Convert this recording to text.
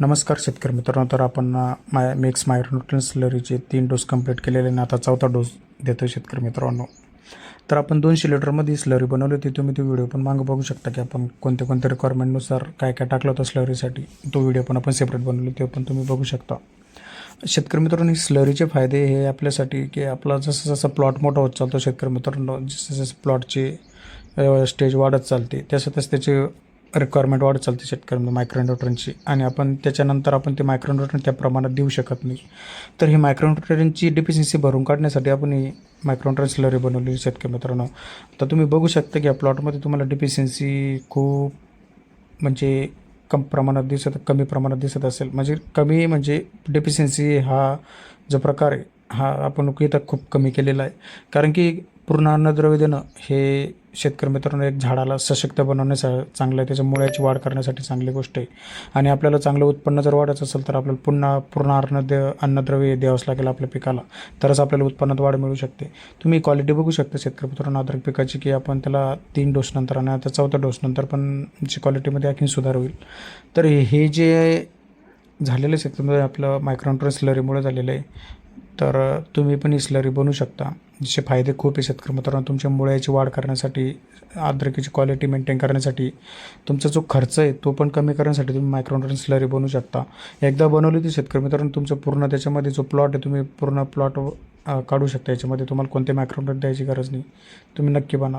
नमस्कार शेतकरी मित्रांनो तर आपण माय मिक्स मायक्रोन्यूट्रन स्लरीचे तीन डोस कंप्लीट केलेले आणि आता चौथा डोस देतो शेतकरी मित्रांनो. तर आपण दोनशे लिटरमध्ये स्लरी बनवली होती तुम्ही तो व्हिडिओ पण मागं बघू शकता की आपण कोणत्या कोणत्या रिक्वायरमेंटनुसार काय काय टाकलं होतं स्लरीसाठी. तो व्हिडिओ पण आपण सेपरेट बनवली ते पण तुम्ही बघू शकता. शेतकरी मित्रांनो स्लरीचे फायदे हे आपल्यासाठी की आपला जसं जसं प्लॉट मोठा होत चालतो शेतकरी मित्रांनो जसं जसं प्लॉटची स्टेज वाढत चालते तसं तसं त्याचे रिक्वायरमेंट वाढत चालते शेतकऱ्यांना मायक्रोन्यूट्रनची आणि आपण त्याच्यानंतर आपण ते मायक्रोन्यूट्रन त्या प्रमाणात देऊ शकत नाही. तर ही मायक्रोन्यूट्रनची डिफिशियन्सी भरून काढण्यासाठी आपण ही मायक्रोन्यूट्रन स्लरी बनवलेली शेतकरी मित्रांनो. तर तुम्ही बघू शकता की या प्लॉटमध्ये तुम्हाला डिफिशियन्सी खूप म्हणजे कम प्रमाणात दिसत कमी प्रमाणात दिसत असेल. म्हणजे कमी म्हणजे डेफिशियन्सी हा जो प्रकार आहे हा आपण इथं खूप कमी केलेला आहे. कारण की पूर्ण अन्नद्रव्य देणं हे शेतकरी मित्रांनो एक झाडाला सशक्त बनवण्याचा चांगलं आहे. त्याच्या मुळ्याची वाढ करण्यासाठी चांगली गोष्ट आहे. आणि आपल्याला चांगलं उत्पन्न जर वाढायचं असेल तर आपल्याला पुन्हा पूर्ण अन्नद्रव्य अन्नद्रव्य द्यावंच लागेल आपल्या पिकाला. तरच आपल्याला उत्पन्नात वाढ मिळू शकते. तुम्ही क्वालिटी बघू शकता शेतकरी मित्रांनो अद्रक पिकाची की आपण त्याला तीन डोसनंतर आणि आता चौथ्या डोसनंतर पण जी क्वालिटीमध्ये आणखी सुधार होईल. तर हे जे झालेलं शेतकरी आपलं मायक्रोन्ट्रन स्लरीमुळे झालेलं आहे. तर तुम्ही पण ही स्लरी बनवू शकता. जसे फायदे खूप आहे शेतकरी मित्रांनो. तुमच्या मुळ्याची वाढ करण्यासाठी आद्रकीची क्वालिटी मेंटेन करण्यासाठी तुमचा जो खर्च आहे तो पण कमी करण्यासाठी तुम्ही मायक्रोन स्लरी बनवू शकता. एकदा बनवली ती शेतकरी मित्रांनो तुमचं पूर्ण त्याच्यामध्ये जो प्लॉट आहे तुम्ही पूर्ण प्लॉट काढू शकता. याच्यामध्ये तुम्हाला कोणते मायक्रोन्ट्रन द्यायची गरज नाही. तुम्ही नक्की बनाल.